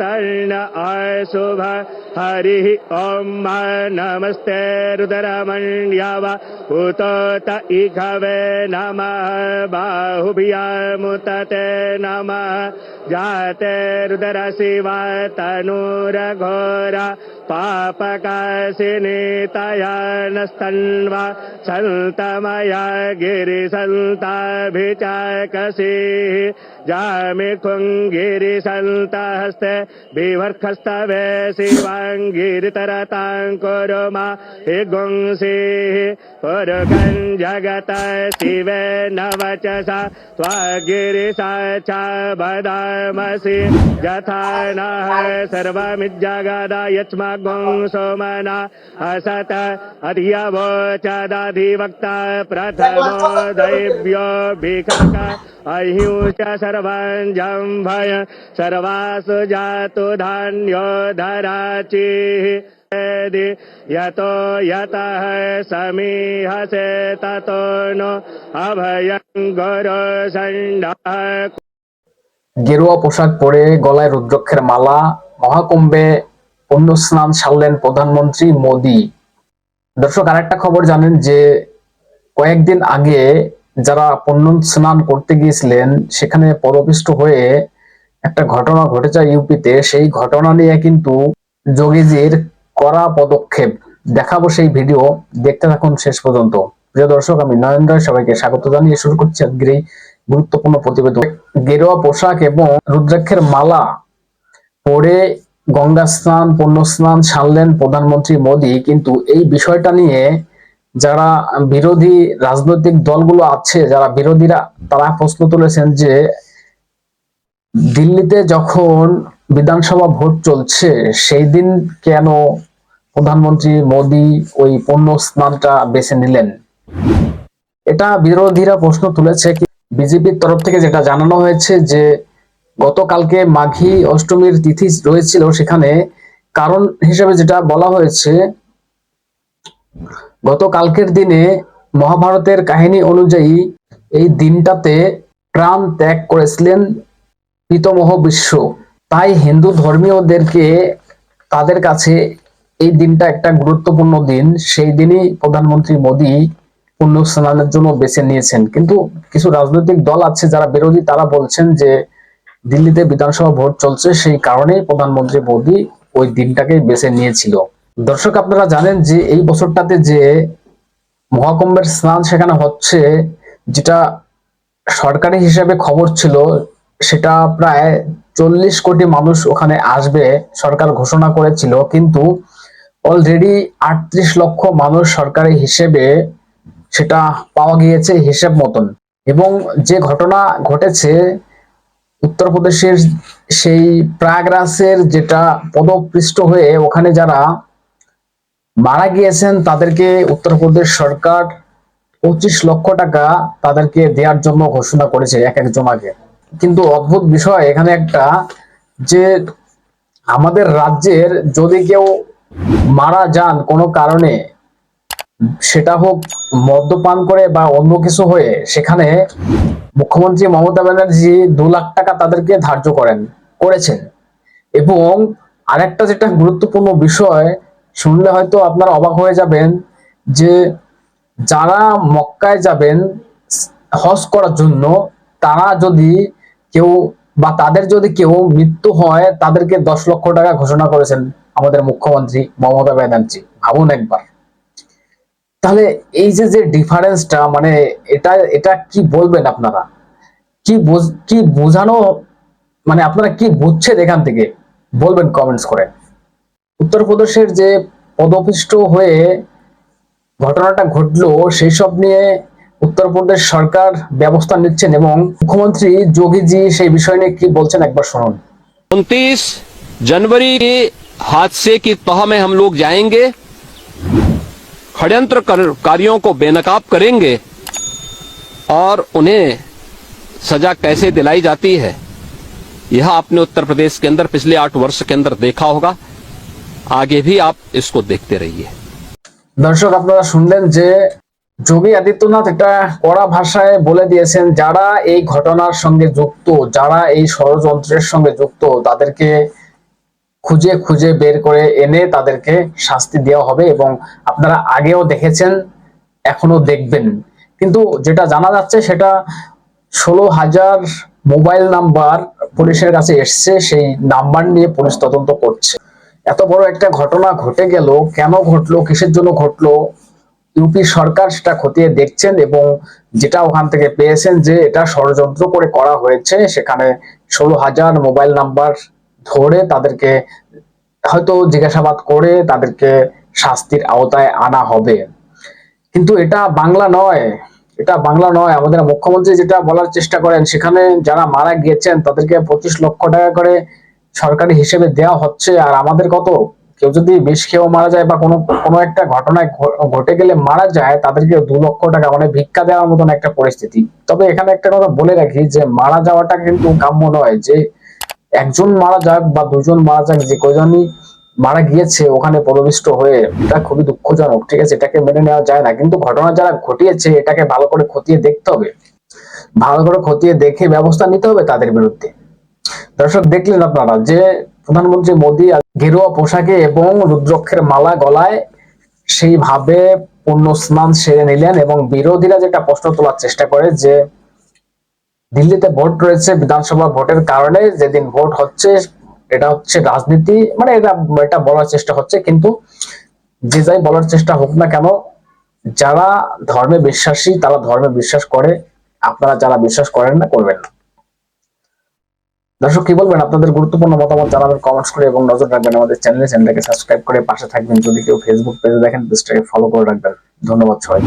तर्ण अशुभ हरिः ॐ नमस्ते रुदरमण्यव उत त इघवे नमः बाहुभ्यामुतते नमः जाते रुदर शिव तनूरघोर पापकाशिनी तया नस्तन्वा सन्तमया गिरिसन्ताभिचाकसीः। जामि कुङ्गिरिसन्तहस्ते बिभर्खस्तवे शिवाङ्गिरितरतां कुरु मा हि गुंसीः पुरुगन् जगत शिवे न वचसा त्वागिरिसा च वदामसि यथा नः सर्वमिज्जगद यच्मगुं सोमना असत अधियवोचदधिवक्ता प्रथमो दैव्यो भिखक अहिंस सर्वं जम्भय सर्वासु जातु धान्यो धराचिः यदि यतो यतः समीहसे ततो नो अभयं गुरुषण्डः গেরুয়া পোশাক পরে গলায় রুদ্রাক্ষের মালা মহাকুম্ভে পুণ্য স্নান সারলেন প্রধানমন্ত্রী মোদী। দর্শক, আরেকটা খবর জানেন যে, কয়েকদিন আগে যারা পণ্য স্নান করতে গিয়েছিলেন, সেখানে পদপিষ্ট হয়ে একটা ঘটনা ঘটে যায় ইউপিতে। সেই ঘটনা নিয়ে কিন্তু যোগীজির কড়া পদক্ষেপ। দেখাবো সেই ভিডিও, দেখতে থাকুন শেষ পর্যন্ত। প্রিয় দর্শক, আমি নয়ন সবাইকে স্বাগত জানিয়ে শুরু করছি আজকের এই গুরুত্বপূর্ণ প্রতিবেদন। গেরুয়া পোশাক এবং রুদ্রাক্ষের মালা পরে গঙ্গা স্নান, পণ্য স্নান সারলেন প্রধানমন্ত্রী মোদী। কিন্তু এই বিষয়টা নিয়ে যারা বিরোধী রাজনৈতিক দলগুলো আছে, যারা বিরোধীরা, তারা প্রশ্ন তুলেছেন যে দিল্লিতে যখন বিধানসভা ভোট চলছে, সেই দিন কেন প্রধানমন্ত্রী মোদী ওই পণ্য স্নানটা বেছে নিলেন? এটা বিরোধীরা প্রশ্ন তুলেছে। কি বিজেপির তরফ থেকে যেটা জানানো হয়েছে যে গতকালকে মাঘী অষ্টমীর তিথি রয়েছিল সেখানে। কারণ হিসেবে যেটা বলা হয়েছে, গতকালকের দিনে মহাভারতের কাহিনী অনুযায়ী এই দিনটাতে প্রাণ ত্যাগ করেছিলেন পিতমহ বিশ্ব। তাই হিন্দু ধর্মীয়দেরকে তাদের কাছে এই দিনটা একটা গুরুত্বপূর্ণ দিন। সেই দিনই প্রধানমন্ত্রী মোদী পুণ্য স্নানের জন্য বেছে নিয়েছেন। কিন্তু কিছু রাজনৈতিক দল আছে যারা বিরোধী, তারা বলছেন যে দিল্লিতে বিধানসভা ভোট চলছে, সেই কারণেই প্রধানমন্ত্রী মোদী ওই দিনটাকেই বেছে নিয়েছিল। দর্শক, আপনারা জানেন যে এই বছরটাতে যে মহাকুম্ভের স্নান সেখানে হচ্ছে, যেটা সরকারি হিসেবে খবর ছিল, সেটা প্রায় চল্লিশ কোটি মানুষ ওখানে আসবে, সরকার ঘোষণা করেছিল। কিন্তু অলরেডি আটত্রিশ লক্ষ মানুষ সরকারি হিসেবে সেটা পাওয়া গিয়েছে হিসেব মতন। এবং যে ঘটনা ঘটেছে উত্তরপ্রদেশের সেই প্রাগরাসের যেটা পদপৃষ্ট হয়ে ওখানে যারা মারা গিয়েছেন, তাদেরকে উত্তরপ্রদেশ সরকার পঁচিশ লক্ষ টাকা তাদেরকে দেওয়ার জন্য ঘোষণা করেছে এক একজনাকে কিন্তু অদ্ভুত বিষয় এখানে একটা যে আমাদের রাজ্যের যদি কেউ মারা যান কোনো কারণে, সেটা হোক মদ্যপান করে বা অন্য কিছু হয়ে, সেখানে মুখ্যমন্ত্রী মমতা ব্যানার্জি দু লাখ টাকা তাদেরকে ধার্য করেন, করেছেন। এবং আরেকটা যেটা গুরুত্বপূর্ণ বিষয়, শুনলে হয়তো আপনারা অবাক হয়ে যাবেন যে যারা মক্কায় যাবেন, হজ করার জন্য, তারা যদি কেউ বা তাদের যদি কেউ মৃত্যু হয়, তাদেরকে দশ লক্ষ টাকা ঘোষণা করেছেন আমাদের মুখ্যমন্ত্রী মমতা ব্যানার্জি। ভাবুন একবার। তাহলে এই যে যে ডিফারেন্সটা মানে এটা এটা কি বলবেন আপনারা কি বোঝ- কি বোঝানো মানে আপনারা কি বুঝছেন এখান থেকে বলবেন কমেন্টস করে উত্তরপ্রদেশের যে পদপিষ্ট হয়ে ঘটনাটা ঘটলো সেই সব নিয়ে উত্তরপ্রদেশ সরকার ব্যবস্থা নিচ্ছেন এবং মুখ্যমন্ত্রী যোগীজি সেই বিষয় নিয়ে কি বলছেন একবার শুনুন उनतीस जनवरी के हादसे की तह में हम लोग जाएंगे षड्यंत्र कर- कार्यों को बेनकाब करेंगे और उन्हें सजा कैसे दिलाई जाती है यह आपने उत्तर प्रदेश के अंदर पिछले आठ वर्ष के अंदर देखा होगा आगे भी आप इसको देखते रहिए দর্শক আপনারা শুনলেন যে যোগী আদিত্যনাথ এটা কড়া ভাষায় বলে দিয়েছেন যারা এই ঘটনার সঙ্গে যুক্ত যারা এই ষড়যন্ত্রের সঙ্গে যুক্ত তাদেরকে খুঁজে খুঁজে বের করে এনে তাদেরকে শাস্তি দেওয়া হবে এবং আপনারা আগেও দেখেছেন এখনও দেখবেন। কিন্তু যেটা জানা যাচ্ছে সেটা ষোলো হাজার মোবাইল নাম্বার পুলিশের কাছে এসছে, সেই নাম্বার নিয়ে পুলিশ তদন্ত করছে। এত বড় একটা ঘটনা ঘটে গেল, কেন ঘটলো, কিসের জন্য ঘটলো? ইউপি সরকার সেটা খতিয়ে দেখছেন এবং যেটা ওখান থেকে পেয়েছেন যে এটা ষড়যন্ত্র করে করা হয়েছে, সেখানে ষোলো হাজার মোবাইল নাম্বার ধরে তাদেরকে হয়তো জিজ্ঞাসাবাদ করে তাদেরকে শাস্তির আওতায় আনা হবে। কিন্তু এটা বাংলা নয়। এটা বাংলা নয়। আমাদের মুখ্যমন্ত্রী যেটা বলার চেষ্টা করেন, সেখানে যারা মারা গিয়েছেন, তাদেরকে পঁচিশ লক্ষ টাকা করে সরকারি হিসেবে দেওয়া হচ্ছে। আর আমাদের কত? কেউ যদি বিষ খেয়েও মারা যায় বা কোনো কোনো একটা ঘটনায় ঘটে গেলে মারা যায় তাদেরকে দু লক্ষ টাকা মানে ভিক্ষা দেওয়ার মতন একটা পরিস্থিতি। তবে এখানে একটা কথা বলে রাখি যে, মারা যাওয়াটা কিন্তু কাম্য নয়। যে একজন মারা যাক বা দুজন মারা যাক, যে কজনই মারা গিয়েছে, ওখানে পদবিষ্ট হয়ে, এটা খুবই দুঃখজনক, ঠিক আছে? এটাকে মেনে নেওয়া যায় না। কিন্তু ঘটনা যারা ঘটিয়েছে, এটাকে ভালো করে খতিয়ে দেখতে হবে। ভালো করে খতিয়ে দেখে ব্যবস্থা নিতে হবে তাদের বিরুদ্ধে। দর্শক, দেখলেন আপনারা যে প্রধানমন্ত্রী মোদী গেরুয়া পোশাকে এবং রুদ্রক্ষের মালা গলায় সেইভাবে পূর্ণ স্নান সেরে নিলেন এবং বিরোধীরা যেটা প্রশ্ন তোলার চেষ্টা করে যে দিল্লিতে ভোট রয়েছে বিধানসভা ভোটের কারণে, যেদিন ভোট হচ্ছে, এটা হচ্ছে রাজনীতি মানে এটা এটা বলার চেষ্টা হচ্ছে, কিন্তু যে যাই বলার চেষ্টা হোক না কেন, যারা ধর্মে বিশ্বাসী, তারা ধর্মে বিশ্বাস করে, আপনারা যারা বিশ্বাস করেন না, করবেন না। দর্শক, কি বলবেন? আপনাদের গুরুত্বপূর্ণ মতামত জানাবেন কমেন্টস করে এবং নজর রাখবেন আমাদের চ্যানেলে চ্যানেলটাকে সাবস্ক্রাইব করে পাশে থাকবেন। যদি কেউ ফেসবুক পেজে দেখেন পেজটাকে ফলো করে রাখবেন। ধন্যবাদ সবাই